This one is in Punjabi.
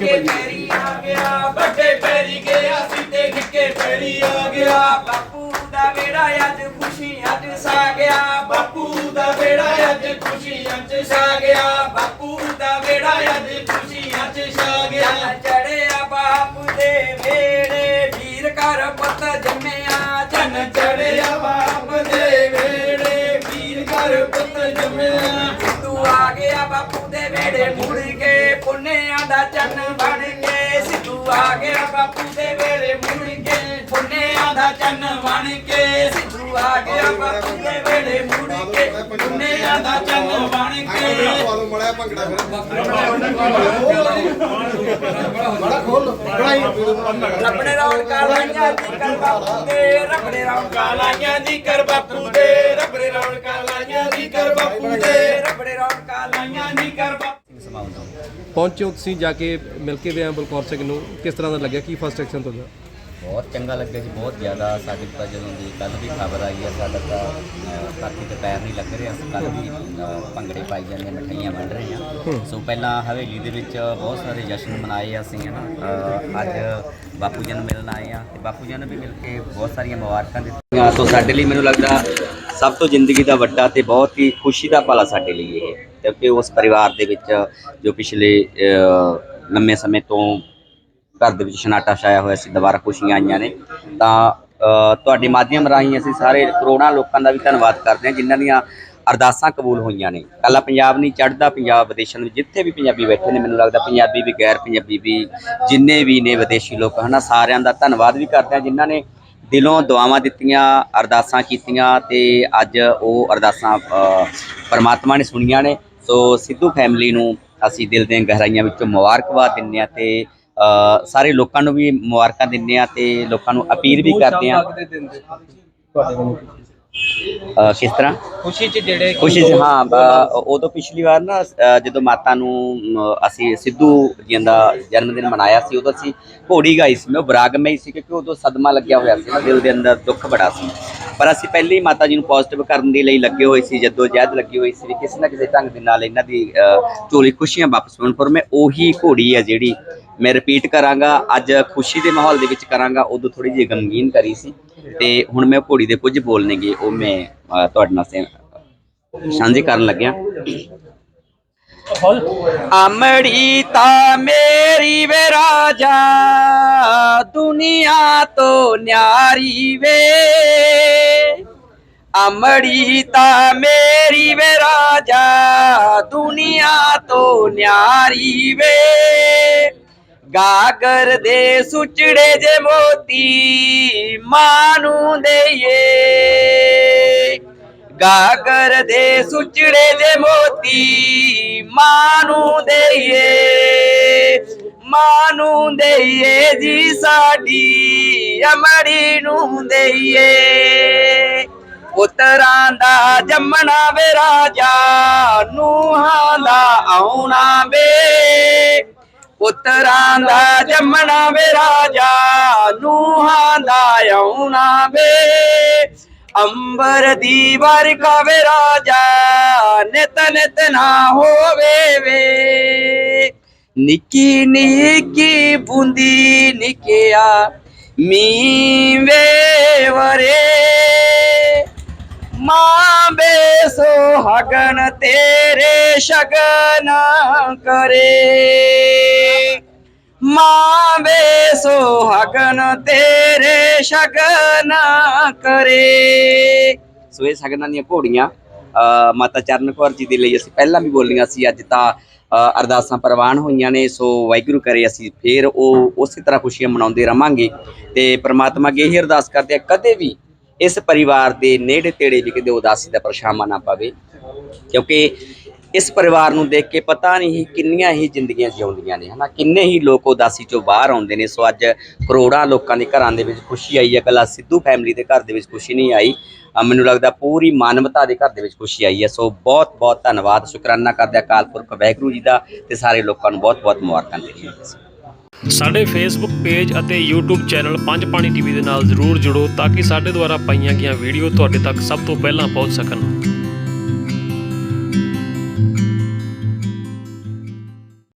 ਨਿੱਕੇ ਪੈਰੀ ਆ ਗਿਆ ਵੱਡੇ ਪੈਰੀ ਗਿਆ ਸੀ ਤੇ ਨਿੱਕੇ ਪੈਰੀ ਆ ਗਿਆ। ਬਾਪੂ ਦਾ ਵੇੜਾ ਅੱਜ ਖੁਸ਼ੀਆਂ ਚ ਸਾ ਗਿਆ ਬਾਪੂ ਦਾ ਵੇੜਾ ਅੱਜ ਖੁਸ਼ੀਆਂ ਚ ਸਾ ਗਿਆ। ਬਾਪੂ ਦਾ ਵੇੜਾ ਅੱਜ ਖੁਸ਼ੀਆਂ ਚ ਛਾ ਗਿਆ। ਚੜਿਆ ਬਾਪੂ ਦੇ ਵੇੜੇ ਵੀਰ ਕਰ ਪੁੱਤ ਜੰਮਿਆ। ਚੰਨ ਚੜਿਆ ਬਾਪ ਦੇ ਵੇੜੇ ਵੀਰ ਕਰ ਪੁੱਤ ਜੰਮਿਆ। ਤੂੰ ਆ ਗਿਆ ਬਾਪੂ ਦੇ ਵੇੜੇ ਮੁੜ ਦਾ ਚੰਨ ਬਣ ਕੇ ਸਿੱਧੂ ਆ ਗਿਆ ਬਾਪੂ ਦੇ ਵੇੜੇ ਮੁੜ ਕੇ। ਪੁੰਨਿਆਂ ਦਾ ਚੰਨ ਬਣ ਕੇ ਸਿੱਧੂ ਆ ਗਿਆ ਬਾਪੂ ਦੇ ਵੇੜੇ ਮੁੜ ਕੇ। ਪੁੰਨਿਆਂ ਦਾ ਚੰਨ ਬਣ ਕੇ। ਮੜਿਆ ਭੰਗੜਾ ਫਿਰ ਬੜਾ ਖੋਲ ਬੜਾਈ ਰੱਬੜੇ ਰੌਣਕਾਂ ਲਾਈਆਂ ਦੀ ਕਰ ਬਾਪੂ ਦੇ, ਰੱਬੜੇ ਰੌਣਕਾਂ ਲਾਈਆਂ ਦੀ ਕਰ ਬਾਪੂ ਦੇ, ਰੱਬੜੇ ਰੌਣਕਾਂ ਲਾਈਆਂ ਦੀ ਕਰ ਬਾਪੂ ਦੇ, ਰੱਬੜੇ ਰੌਣਕਾਂ ਲਾਈਆਂ ਦੀ ਕਰ ਬਾਪੂ ਪਹੁੰਚੋ ਤੁਸੀਂ ਜਾ ਕੇ ਮਿਲ ਕੇ ਵਿਆਹ ਬਲਕੌਰ ਸਿੰਘ ਨੂੰ। ਕਿਸ ਤਰ੍ਹਾਂ ਦਾ ਲੱਗਿਆ? ਕੀ ਫਸਟ ਐਕਸ਼ਨ ਤੁਹਾਡਾ? ਬਹੁਤ ਚੰਗਾ ਲੱਗਿਆ ਜੀ ਬਹੁਤ ਜ਼ਿਆਦਾ। ਸਾਡੇ ਤਾਂ ਜਦੋਂ ਦੀ ਕੱਲ ਵੀ ਖਬਰ ਆਈ ਹੈ ਸਾਡਾ ਤਾਂ ਧਰਤੀ ਤੇ ਪੈਰ ਨਹੀਂ ਲੱਗ ਰਿਹਾ। ਸੀ ਕੱਲ ਵੀ ਅਹ, ਭੰਗੜੇ ਪਾਈ ਜਾਂਦੇ ਮਠਾਈਆਂ ਵੰਡ ਰਹੇ ਆ ਸੋ ਪਹਿਲਾਂ ਹਵੇਲੀ ਦੇ ਵਿੱਚ ਬਹੁਤ ਸਾਰੇ ਜਸ਼ਨ ਮਨਾਏ ਅਸੀਂ ਹੈ ਨਾ ਅਹ, ਅੱਜ ਬਾਪੂ ਜੀ ਨੂੰ ਮਿਲਣ ਆਏ ਆ ਤੇ ਬਾਪੂ ਜੀ ਨੂੰ ਵੀ ਮਿਲ ਕੇ ਬਹੁਤ ਸਾਰੀਆਂ ਮੁਬਾਰਕਾਂ ਦਿੱਤੀਆਂ। ਸੋ ਸਾਡੇ ਲਈ ਮੈਨੂੰ ਲੱਗਦਾ ਸਭ ਤੋਂ ਜ਼ਿੰਦਗੀ ਦਾ ਵੱਡਾ ਤੇ ਬਹੁਤ ਹੀ ਖੁਸ਼ੀ ਦਾ ਪਲ ਆ ਸਾਡੇ ਲਈ ਇਹ, ਕਿਉਂਕਿ ਉਸ ਪਰਿਵਾਰ ਦੇ ਵਿੱਚ ਜੋ ਪਿਛਲੇ ਲੰਮੇ ਸਮੇਂ ਤੋਂ ਘਰ ਦੇ ਵਿੱਚ ਸ਼ਨਾਟਾ ਛਾਇਆ ਹੋਇਆ ਸੀ, ਦੁਬਾਰਾ ਖੁਸ਼ੀਆਂ ਆਈਆਂ ਨੇ, ਤਾਂ ਤੁਹਾਡੇ ਮਾਧਿਅਮ ਰਾਹੀਂ ਅਸੀਂ ਸਾਰੇ ਕਰੋੜਾਂ ਲੋਕਾਂ ਦਾ ਵੀ ਧੰਨਵਾਦ ਕਰਦੇ ਹਾਂ, ਜਿਨ੍ਹਾਂ ਦੀਆਂ ਅਰਦਾਸਾਂ ਕਬੂਲ ਹੋਈਆਂ ਨੇ। ਕੱਲਾ ਪੰਜਾਬ ਨਹੀਂ, ਚੜ੍ਹਦਾ ਪੰਜਾਬ ਵਿਦੇਸ਼ਾਂ ਵਿੱਚ, ਜਿੱਥੇ ਵੀ ਪੰਜਾਬੀ ਬੈਠੇ ਨੇ, ਮੈਨੂੰ ਲੱਗਦਾ ਪੰਜਾਬੀ ਵੀ ਗੈਰ ਪੰਜਾਬੀ ਵੀ ਜਿੰਨੇ ਵੀ ਨੇ ਵਿਦੇਸ਼ੀ ਲੋਕ, ਹਨਾ, ਸਾਰਿਆਂ ਦਾ ਧੰਨਵਾਦ ਵੀ ਕਰਦੇ ਹਾਂ, ਜਿਨ੍ਹਾਂ ਨੇ ਦਿਲੋਂ ਦੁਆਵਾਂ ਦਿੱਤੀਆਂ ਅਰਦਾਸਾਂ ਕੀਤੀਆਂ ਤੇ ਅੱਜ ਉਹ ਅਰਦਾਸਾਂ ਪਰਮਾਤਮਾ ਨੇ ਸੁਣੀਆਂ ਨੇ। ਸੋ ਸਿੱਧੂ ਫੈਮਿਲੀ ਨੂੰ ਅਸੀਂ ਦਿਲ ਦੀਆਂ ਗਹਿਰਾਈਆਂ ਵਿੱਚੋਂ ਮੁਬਾਰਕਬਾਦ ਦਿੰਦੇ ਹਾਂ ਤੇ ਸਾਰੇ ਲੋਕਾਂ ਨੂੰ ਵੀ ਮੁਬਾਰਕਾਂ ਦਿੰਦੇ ਹਾਂ ਤੇ ਲੋਕਾਂ ਨੂੰ ਅਪੀਲ ਵੀ ਕਰਦੇ ਹਾਂ। ਅ, ਕਿਸ ਤਰ੍ਹਾਂ? ਖੁਸ਼ੀ ਚ ਜਿਹੜੇ ਖੁਸ਼ੀ ਸੀ ਹਾਂ ਬ- ਉਦੋਂ ਪਿਛਲੀ ਵਾਰ ਨਾ ਅ, ਜਦੋਂ ਮਾਤਾ ਨੂੰ ਮ, ਅਸੀਂ ਸਿੱਧੂ ਜੀ ਦਾ ਜਨਮ ਦਿਨ ਮਨਾਇਆ ਸੀ ਉਦੋਂ ਅਸੀਂ ਘੋੜੀ ਗਾਈ ਸੀ ਮੈਂ ਉਹ ਬਰਾਗਮਈ ਸੀ ਕਿਉਂਕਿ ਉਦੋਂ ਸਦਮਾ ਲੱਗਿਆ ਹੋਇਆ ਸੀ ਨਾ ਦਿਲ ਦੇ ਅੰਦਰ ਦੁੱਖ ਬੜਾ ਸੀ। ਪਰ ਅਸੀਂ ਪਹਿਲੇ ਹੀ ਮਾਤਾ ਜੀ ਨੂੰ ਪੋਜ਼ਿਟਿਵ ਕਰਨ ਦੇ ਲਈ ਲੱਗੇ ਹੋਏ ਸੀ ਜਦੋਂ ਜਹਿਦ ਲੱਗੀ ਹੋਈ ਸੀ ਵੀ ਕਿਸੇ ਨਾ ਕਿਸੇ ਢੰਗ ਦੇ ਨਾਲ ਇਹਨਾਂ ਦੀ ਅ, ਝੋਲੀ ਖੁਸ਼ੀਆਂ ਵਾਪਸ ਪਾਉਣ ਪਰ ਮੈਂ ਉਹੀ ਘੋੜੀ ਹੈ ਜਿਹੜੀ ਮੈਂ ਰਿਪੀਟ ਕਰਾਂਗਾ ਅੱਜ ਖੁਸ਼ੀ ਦੇ ਮਾਹੌਲ ਦੇ ਵਿੱਚ ਕਰਾਂਗਾ ਉਦੋਂ ਥੋੜੀ ਜਿਹੀ ਗਮਗੀਨ ਕਰੀ ਸੀ। ਤੇ ਹੁਣ ਮੈਂ ਘੋੜੀ ਦੇ ਕੁਝ ਬੋਲਣਗੇ ਉਹ ਮੈਂ ਅ, ਤੁਹਾਡੇ ਨਾਲ ਸੇ- ਸਾਂਝੇ ਕਰਨ ਲੱਗਿਆ। ਅਮੜੀ ਤਾਂ ਮੇਰੀ ਵੇ ਰਾਜਾ ਦੁਨੀਆ ਤੋਂ ਨਿਆਰੀ ਵੇ। ਅਮੜੀ ਤਾਂ ਮੇਰੀ ਵੇ ਰਾਜਾ ਦੁਨੀਆ ਤੋਂ ਨਿਆਰੀ ਵੇ। ਗਾਗਰ ਦੇ ਸੁਚੜੇ ਜੇ ਮੋਤੀ ਮਾਂ ਨੂੰ ਦੇਈਏ। ਗਾਗਰ ਦੇ ਸੁਚੜੇ ਦੇ ਮੋਤੀ ਮਾਂ ਨੂੰ ਦੇਈਏ। ਮਾਂ ਨੂੰ ਦੇਈਏ ਜੀ ਸਾਡੀ, ਅਮੜੀ ਨੂੰ ਦੇਈਏ। ਪੁੱਤਰਾਂ ਦਾ ਜੰਮਣਾ ਵੇ ਰਾਜਾ, ਨੂਹਾਂ ਦਾ ਆਉਣਾ ਵੇ ਪੁੱਤਰਾਂ ਦਾ ਜੰਮਣਾ ਵੇ, ਰਾਜਾ ਨੂਹਾਂ ਦਾ ਆਉਣਾ ਵੇ। ਅੰਬਰ ਦੀ ਵਰਖਾ ਵੇ ਰਾਜਾ, ਨਿਤ ਨਿਤ ਨਾ ਹੋਵੇ ਵੇ। ਨਿੱਕੀ ਨਿੱਕੀ ਬੂੰਦੀ ਨਿਕਿਆ ਮੀਂਹ ਵੇ ਵਰੇ। ਮਾਂ ਬੇ ਸੁਹਾਗਣ ਤੇਰੇ ਸ਼ਗਨ ਕਰੇ। ਮਾਂ ਬੇ ਸੁਹਾਗਣ ਤੇਰੇ ਸ਼ਗਨ ਕਰੇ। ਸੋ ਇਹ ਸ਼ਗਨਾਂ ਦੀਆਂ ਘੋੜੀਆਂ ਮਾਤਾ ਚਰਨ ਕੌਰ ਜੀ ਦੇ ਲਈ ਅਸੀਂ ਪਹਿਲਾਂ ਵੀ ਬੋਲੀਆਂ ਸੀ ਅੱਜ ਤਾਂ ਅ, ਅਰਦਾਸਾਂ ਪ੍ਰਵਾਨ ਹੋਈਆਂ ਨੇ ਸੋ ਵਾਹਿਗੁਰੂ ਕਰੇ ਅਸੀਂ ਫੇਰ ਉਹ ਉਸੇ ਤਰ੍ਹਾਂ ਖੁਸ਼ੀਆਂ ਮਨਾਉਂਦੇ ਰਵਾਂਗੇ। ਤੇ ਪ੍ਰਮਾਤਮਾ ਅੱਗੇ ਇਹ ਅਰਦਾਸ ਕਰਦੇ ਆ ਕਦੇ ਵੀ ਇਸ ਪਰਿਵਾਰ ਦੇ ਨੇੜੇ ਤੇੜੇ ਵੀ ਕਿਤੇ ਉਦਾਸੀ ਦਾ ਪਰਛਾਵਾਂ ਨਾ ਪਵੇ ਕਿਉਂਕਿ ਇਸ ਪਰਿਵਾਰ ਨੂੰ ਦੇਖ ਕੇ ਪਤਾ ਨਹੀਂ ਕਿੰਨੀਆਂ ਹੀ ਜ਼ਿੰਦਗੀਆਂ ਜਿਉਂਦੀਆਂ ਨੇ, ਹਨਾ? ਕਿੰਨੇ ਹੀ ਲੋਕ ਉਦਾਸੀ ਚੋਂ ਬਾਹਰ ਆਉਂਦੇ ਨੇ। ਸੋ ਅੱਜ ਕਰੋੜਾਂ ਲੋਕਾਂ ਦੇ ਘਰਾਂ ਦੇ ਵਿੱਚ ਖੁਸ਼ੀ ਆਈ ਹੈ। ਕੱਲਾ ਸਿੱਧੂ ਫੈਮਿਲੀ ਦੇ ਘਰ ਦੇ ਵਿੱਚ ਖੁਸ਼ੀ ਨਹੀਂ ਆਈ। ਮੈਨੂੰ ਲੱਗਦਾ ਪੂਰੀ ਮਾਨਵਤਾ ਦੇ ਘਰ ਦੇ ਵਿੱਚ ਖੁਸ਼ੀ ਆਈ ਹੈ। ਸੋ ਬਹੁਤ ਬਹੁਤ ਧੰਨਵਾਦ। ਸ਼ੁਕਰਾਨਾ ਕਰਦੇ ਅਕਾਲ ਪੁਰਖ ਵਾਹਿਗੁਰੂ ਜੀ ਦਾ ਤੇ ਸਾਰੇ ਲੋਕਾਂ ਨੂੰ ਬਹੁਤ ਬਹੁਤ ਮੁਬਾਰਕਾਂ ਦਿੰਦੇ ਹਾਂ ਸਾਡੇ ਫੇਸਬੁੱਕ ਪੇਜ ਅਤੇ YouTube channel Panj Pani TV ਦੇ ਨਾਲ ਜਰੂਰ ਜੁੜੋ ਤਾਂ ਕਿ ਸਾਡੇ ਦੁਆਰਾ ਪਾਈਆਂ ਗਈਆਂ ਵੀਡੀਓ ਤੁਹਾਡੇ ਤੱਕ ਸਭ ਤੋਂ ਪਹਿਲਾਂ ਪਹੁੰਚ ਸਕਣ।